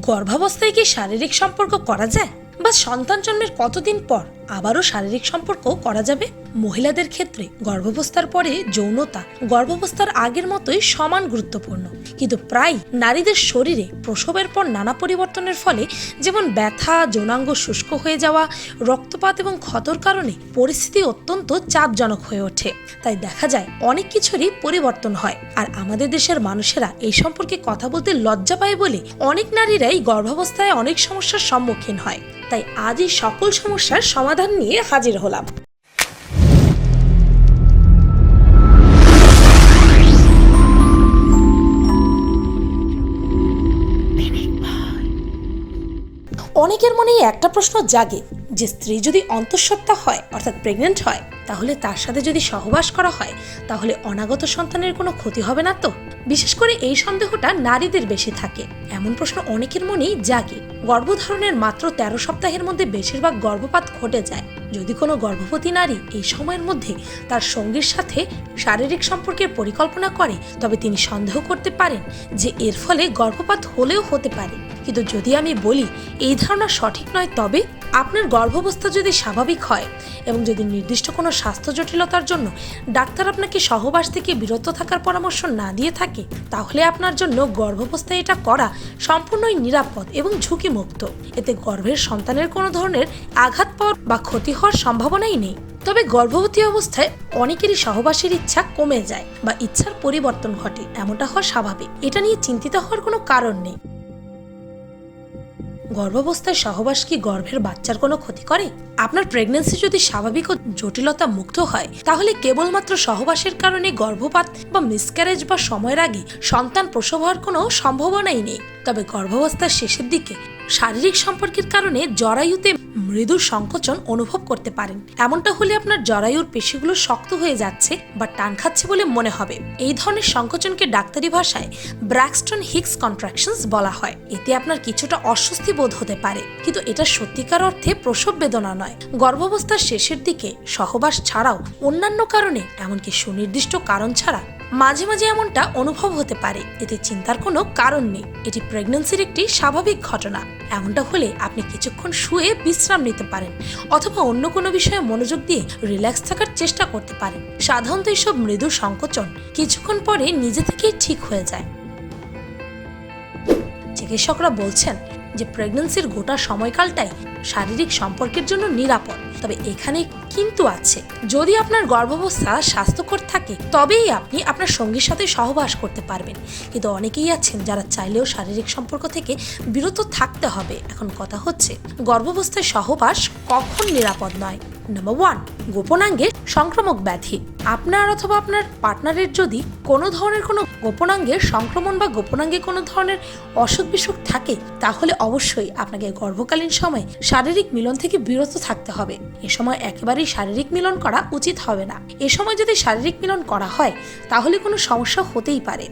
গর্ভাবস্থায় কি শারীরিক সম্পর্ক করা যায়? বা সন্তান জন্মের কতদিন পর? আবারও শারীরিক সম্পর্ক করা যাবে মহিলাদের ক্ষেত্রে। গর্ভাবস্থার পরে যৌনতা, গর্ভাবস্থার আগের মতোই সমান গুরুত্বপূর্ণ। কিন্তু প্রায় নারীদের শরীরে প্রসবের পর নানা পরিবর্তনের ফলে যেমন ব্যথা, যৌনাঙ্গ শুষ্ক হয়ে যাওয়া, রক্তপাত এবং ক্ষতর কারণে পরিস্থিতি অত্যন্ত চাপজনক হয়ে ওঠে। তাই দেখা যায় অনেক কিছুরই পরিবর্তন হয়। আর আমাদের দেশের মানুষেরা এই সম্পর্কে কথা বলতে লজ্জা পায় বলে অনেক নারীরাই গর্ভাবস্থায় অনেক সমস্যার সম্মুখীন হয়। তাই আজই সকল সমস্যার সমাধান নিয়ে হাজির হলাম। অনেকের মনেই একটা প্রশ্ন জাগে, যে স্ত্রী যদি অন্তঃসত্ত্বা হয়, অর্থাৎ প্রেগনেন্ট হয়, তাহলে তার সাথে যদি সহবাস করা হয়, তাহলে অনাগত সন্তানের কোনো ক্ষতি হবে না তো? বিশেষ করে এই সন্দেহটা নারীদের বেশি থাকে। এমন প্রশ্ন অনেকের মনেই জাগে। গর্ভধারণের মাত্র তেরো সপ্তাহের মধ্যে বেশিরভাগ গর্ভপাত ঘটে যায়। যদি কোনো গর্ভবতী নারী এই সময়ের মধ্যে তার সঙ্গীর সাথে শারীরিক সম্পর্কের পরিকল্পনা করে, তবে তিনি সন্দেহ করতে পারেন যে এর ফলে গর্ভপাত হলেও হতে পারে। কিন্তু যদি আমি বলি, এই ধারণা সঠিক নয়, তবে আপনার গর্ভাবস্থা যদি স্বাভাবিক হয় এবং যদি নির্দিষ্ট কোনো স্বাস্থ্য জটিলতার জন্য ডাক্তার আপনাকে সহবাস থেকে বিরত থাকার পরামর্শ না দিয়ে থাকে, তাহলে আপনার জন্য গর্ভাবস্থায় এটা করা সম্পূর্ণই নিরাপদ এবং ঝুঁকিমুক্ত। এতে গর্ভের সন্তানের কোনো ধরনের আঘাত পাওয়ার বা ক্ষতি হওয়ার সম্ভাবনাই নেই। তবে গর্ভবতী অবস্থায় অনেকেরই সহবাসের ইচ্ছা কমে যায় বা ইচ্ছার পরিবর্তন ঘটে, এমনটা হওয়া স্বাভাবিক। এটা নিয়ে চিন্তিত হওয়ার কোনো কারণ নেই। গর্ভাবস্থায় সহবাস কি গর্ভের বাচ্চার কোনো ক্ষতি করে? আপনার প্রেগন্যান্সি যদি স্বাভাবিক ও জটিলতা মুক্ত হয়, তাহলে কেবলমাত্র সহবাসের কারণে গর্ভপাত বা মিসক্যারেজ বা সময়ের আগে সন্তান প্রসব হওয়ার কোনো সম্ভাবনাই নেই। তবে গর্ভাবস্থার শেষের দিকে শারীরিক সম্পর্কের কারণে জরায়ুতে মৃদু সংকোচন অনুভব করতে পারেন। এমনটা হলে আপনার জরায়ুর পেশিগুলো শক্ত হয়ে যাচ্ছে বা টান খাচ্ছে বলে মনে হবে। এই ধরনের সংকোচনকে ডাক্তারি ভাষায় ব্র্যাক্সটন হিক্স কন্ট্রাকশনস বলা হয়। এতে আপনার কিছুটা অস্বস্তি বোধ হতে পারে। কিন্তু এটা সত্যিকার অর্থে প্রসব বেদনা নয়। গর্ভাবস্থার শেষের দিকে সহবাস ছাড়াও অন্যান্য কারণে, এমনকি সুনির্দিষ্ট কারণ ছাড়া মাঝে মাঝে এমনটা অনুভব হতে পারে। এতে চিন্তার কোনো কারণ নেই। এটি প্রেগন্যান্সির একটি স্বাভাবিক ঘটনা। এমনটা হলে আপনি কিছুক্ষণ শুয়ে বিশ্রাম নিতে পারেন, অথবা অন্য কোনো বিষয়ে মনোযোগ দিয়ে রিল্যাক্স থাকার চেষ্টা করতে পারেন। সাধারণত এসব মৃদু সংকোচন কিছুক্ষণ পরে নিজে থেকেই ঠিক হয়ে যায়। চিকিৎসকরা বলছেন যে প্রেগন্যান্সির গোটা সময়কালটাই শারীরিক সম্পর্কের জন্য নিরাপদ। তবে এখানে কিন্তু আছে। যদি আপনার গর্ভাবস্থা স্বাস্থ্যকর থাকে, তবেই আপনি আপনার সঙ্গীর সাথে সহবাস করতে পারবেন। কিন্তু অনেকেই আছেন যারা চাইলেও শারীরিক সম্পর্ক থেকে বিরত থাকতে হবে। এখন কথা হচ্ছে গর্ভাবস্থায় সহবাস কখন নিরাপদ নয়? নাম্বার ওয়ান গোপনাঙ্গের সংক্রামক ব্যাধি। আপনার অথবা আপনার পার্টনারের যদি কোনো ধরনের কোনো গোপনাঙ্গের সংক্রমণ বা গোপনাঙ্গে কোনো ধরনের অসুখ বিসুখ থাকে, তাহলে অবশ্যই আপনাকে গর্ভকালীন সময় শারীরিক মিলন থেকে বিরত থাকতে হবে। এ সময় একেবারেই শারীরিক মিলন করা উচিত হবে না। এ সময় যদি শারীরিক মিলন করা হয়, তাহলে কোনো সমস্যা হতেই পারে।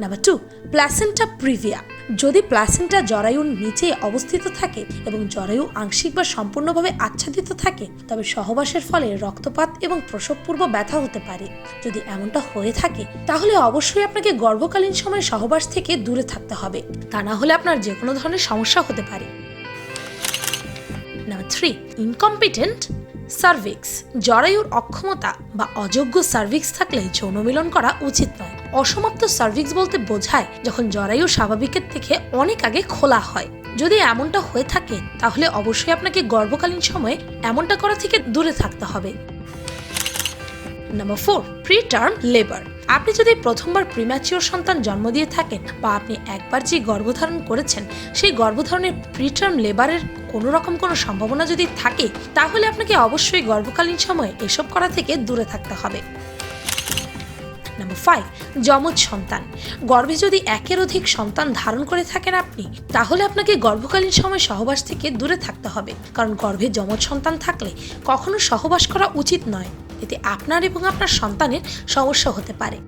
নাম্বার টু প্লাসেন্টা প্রিভিয়া যদি প্লাসেন্টা জরায়ুর নিচে অবস্থিত থাকে এবং জরায়ু আংশিক বা সম্পূর্ণভাবে আচ্ছাদিত থাকে, তবে সহবাসের ফলে রক্তপাত এবং প্রসবপূর্ব ব্যথা হতে পারে। যদি এমনটা হয়ে থাকে, তাহলে অবশ্যই আপনাকে গর্ভকালীন সময় সহবাস থেকে দূরে থাকতে হবে। তা না হলে আপনার যে কোনো ধরনের সমস্যা হতে পারে। নাম্বার থ্রি ইনকম্পিটেন্ট সার্ভিক্স জরায়ুর অক্ষমতা বা অযোগ্য সার্ভিক্স থাকলে যৌন মিলন করা উচিত নয়। অসমাপ্ত সার্ভিক্স বলতে বোঝায় যখন জরায়ু স্বাভাবিকের থেকে অনেক আগে খোলা হয়। যদি এমনটা হয়ে থাকে, তাহলে অবশ্যই আপনাকে গর্ভকালীন সময়ে এমনটা করা থেকে দূরে থাকতে হবে। Number four pre term labour আপনি যদি প্রথমবার প্রিম্যাচিওর সন্তান জন্ম দিয়ে থাকেন বা আপনি একবার যে গর্ভধারণ করেছেন, সেই গর্ভধারণের প্রিটার্ম লেবারের কোনো রকম কোনো সম্ভাবনা যদি থাকে, তাহলে আপনাকে অবশ্যই গর্ভকালীন সময়ে এসব করা থেকে দূরে থাকতে হবে। নাম্বার ফাইভ যমজ সন্তান। গর্ভে যদি একের অধিক সন্তান ধারণ করে থাকেন আপনি, তাহলে আপনাকে গর্ভকালীন সময় সহবাস থেকে দূরে থাকতে হবে। কারণ গর্ভে যমজ সন্তান থাকলে কখনো সহবাস করা উচিত নয়। এতে আপনার এবং আপনার সন্তানের সমস্যা হতে পারে।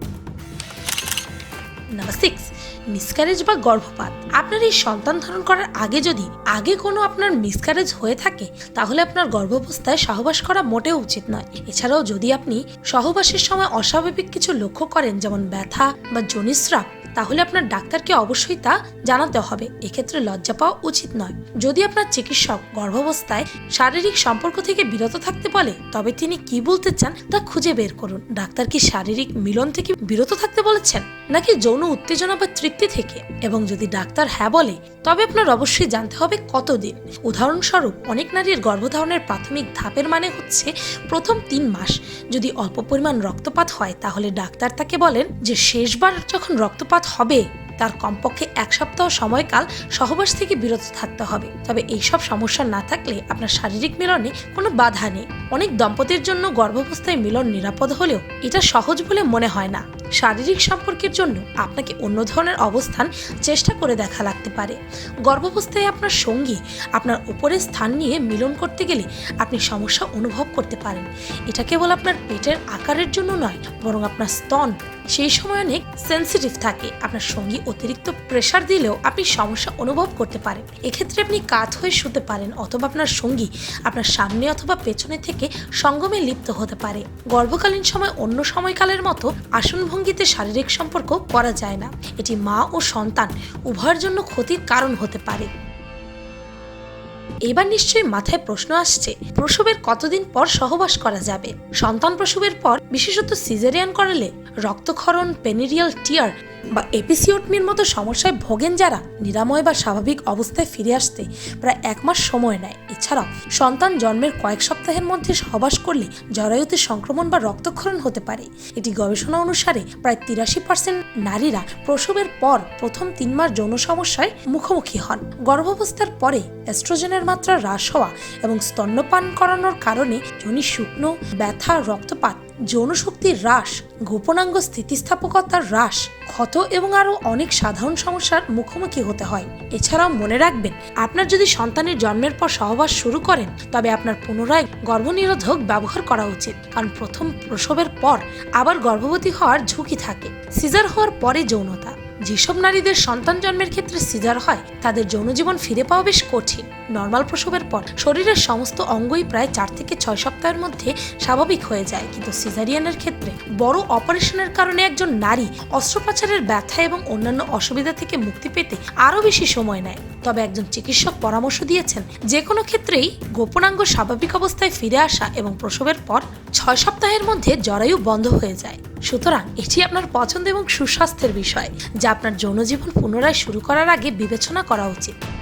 নাম্বার সিক্স মিসক্যারেজ বা গর্ভপাত। আপনার এই সন্তান ধারণ করার আগে যদি আগে কোনো আপনার মিসক্যারেজ হয়ে থাকে, তাহলে আপনার গর্ভাবস্থায় সহবাস করা মোটেও উচিত নয়। এছাড়াও যদি আপনি সহবাসের সময় অস্বাভাবিক কিছু লক্ষ্য করেন, যেমন ব্যথা বা জনিস্রাব তাহলে আপনার ডাক্তারকে অবশ্যই তা জানাতে হবে। এক্ষেত্রে লজ্জা পাওয়া উচিত নয়। যদি আপনার চিকিৎসক গর্ভাবস্থায় শারীরিক সম্পর্ক থেকে বিরত থাকতে বলে, তবে তিনি কি বলতে চান তা খুঁজে বের করুন। ডাক্তার কি শারীরিক মিলন থেকে বিরত থাকতে বলেছেন, নাকি যৌন উত্তেজনা বা তৃপ্তি থেকে? এবং যদি ডাক্তার হ্যাঁ বলে তবে আপনার অবশ্যই জানতে হবে কতদিন। উদাহরণস্বরূপ, অনেক নারীর গর্ভধারণের প্রাথমিক ধাপের মানে হচ্ছে প্রথম তিন মাস। যদি অল্প পরিমাণ রক্তপাত হয়, তাহলে ডাক্তার তাকে বলেন যে শেষবার যখন রক্তপাত হবে, তার কমপক্ষে এক সপ্তাহ সময়কাল সহবাস থেকে বিরত থাকতে হবে। তবে এইসব সমস্যা না থাকলে আপনার শারীরিক মিলনে কোনো বাধা নেই। অনেক দম্পতির জন্য গর্ভাবস্থায় মিলন নিরাপদ হলেও এটা সহজ বলে মনে হয় না। শারীরিক সম্পর্কের জন্য আপনাকে অন্য ধরনের অবস্থান চেষ্টা করে দেখা লাগতে পারে। গর্ভাবস্থায় আপনার সঙ্গী আপনার উপরের স্থান নিয়ে মিলন করতে গেলে আপনি সমস্যা অনুভব করতে পারেন। এটা কেবল আপনার পেটের আকারের জন্য নয়, বরং আপনার স্তন সেই সময় অনেক সেন্সিটিভ থাকে। আপনার সঙ্গী অতিরিক্ত প্রেশার দিলেও আপনি সমস্যা অনুভব করতে পারেন। এক্ষেত্রে আপনি কাত হয়ে শুতে পারেন অথবা আপনার সঙ্গী আপনার সামনে অথবা পেছনে থেকে সঙ্গমে লিপ্ত হতে পারে। গর্ভকালীন সময় অন্য সময়কালের মতো আসন ভঙ্গিতে শারীরিক সম্পর্ক করা যায় না। এটি মা ও সন্তান উভয়ের জন্য ক্ষতির কারণ হতে পারে। এবার নিশ্চয়ই মাথায় প্রশ্ন আসছে, প্রসবের কতদিন পর সহবাস করা যাবে? সন্তান প্রসবের পর বিশেষত সিজারিয়ান করালে রক্তক্ষরণ, পেনিরিয়াল টিয়ার বা এপিসিওটমির মতো সমস্যায় ভোগেন যারা, নিরাময় বা স্বাভাবিক অবস্থায় ফিরে আসতে প্রায় এক মাস সময় নেয়। এছাড়াও, সন্তান জন্মের কয়েক সপ্তাহের মধ্যে সহবাস করলে জরায়ুতে সংক্রমণ বা রক্তক্ষরণ হতে পারে। এটি গবেষণা অনুসারে প্রায় তিরাশি পার্সেন্ট নারীরা প্রসবের পর প্রথম তিন মাস যৌন সমস্যায় মুখোমুখি হন। গর্ভাবস্থার পরে এস্ট্রোজেনের মাত্রা হ্রাস হওয়া এবং স্তন্যপান করানোর কারণে যোনি শুকনো, ব্যথা, রক্তপাত যৌন শক্তির হ্রাস, গোপনাঙ্গ স্থিতিস্থাপকতার হ্রাস, ক্ষত এবং আরও অনেক সাধারণ সমস্যার মুখোমুখি হতে হয়। এছাড়াও মনে রাখবেন, আপনার যদি সন্তানের জন্মের পর সহবাস শুরু করেন, তবে আপনার পুনরায় গর্ভনিরোধক ব্যবহার করা উচিত। কারণ প্রথম প্রসবের পর আবার গর্ভবতী হওয়ার ঝুঁকি থাকে। সিজার হওয়ার পরে যৌনতা। যেসব নারীদের সন্তান জন্মের ক্ষেত্রে সিজার হয়, তাদের যৌন জীবন ফিরে পাওয়া বেশ কঠিন। নর্মাল প্রসবের পর শরীরের সমস্ত অঙ্গই প্রায় চার থেকে ছয় সপ্তাহের মধ্যে স্বাভাবিক হয়ে যায়, কিন্তু সিজারিয়ানের ক্ষেত্রে বড় অপারেশনের কারণে একজন নারী অস্ত্রোপচারের ব্যথা এবং অন্যান্য অসুবিধা থেকে মুক্তি পেতে আরও বেশি সময় নেয়। তবে একজন চিকিৎসক পরামর্শ দিয়েছেন যে কোনো ক্ষেত্রেই গোপনাঙ্গ স্বাভাবিক অবস্থায় ফিরে আসা এবং প্রসবের পর ছয় সপ্তাহের মধ্যে জরায়ু বন্ধ হয়ে যায়। সুতরাং এটি আপনার পছন্দ এবং সুস্বাস্থ্যের বিষয়, যা আপনার যৌনজীবন পুনরায় শুরু করার আগে বিবেচনা করা উচিত।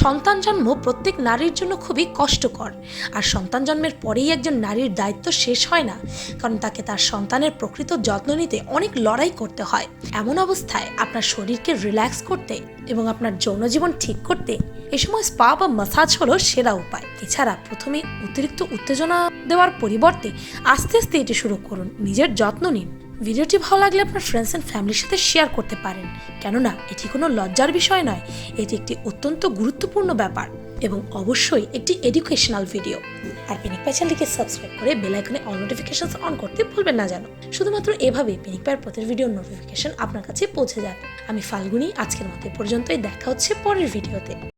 সন্তান জন্ম প্রত্যেক নারীর জন্য খুবই কষ্টকর। আর সন্তান জন্মের পরেই একজন নারীর দায়িত্ব শেষ হয় না, কারণ তাকে তার সন্তানের প্রকৃত যত্ন নিতে অনেক লড়াই করতে হয়। এমন অবস্থায় আপনার শরীরকে রিল্যাক্স করতে এবং আপনার যৌন জীবন ঠিক করতে এ সময় স্পা বা মাসাজ হলো সেরা উপায়। এছাড়া প্রথমে অতিরিক্ত উত্তেজনা দেওয়ার পরিবর্তে আস্তে আস্তে এটি শুরু করুন। নিজের যত্ন নিন। ভিডিওটি ভালো লাগলে আপনার ফ্রেন্ডস অ্যান্ড ফ্যামিলির সাথে শেয়ার করতে পারেন। কেননা, এটি কোনো লজ্জার বিষয় নয়। এটি একটি অত্যন্ত গুরুত্বপূর্ণ ব্যাপার এবং অবশ্যই একটি এডুকেশনাল ভিডিও আর পিনিক পাই চ্যানেলটিকে সাবস্ক্রাইব করে বেল আইকনে অল নোটিফিকেশন অন করতে ভুলবেন না যেন। শুধুমাত্র এভাবে পিনিক পায়ের প্রতিটি ভিডিওর নোটিফিকেশন আপনার কাছে পৌঁছে যাবে। আমি ফাল্গুনি, আজকের মতো পর্যন্তই। দেখা হচ্ছে পরের ভিডিওতে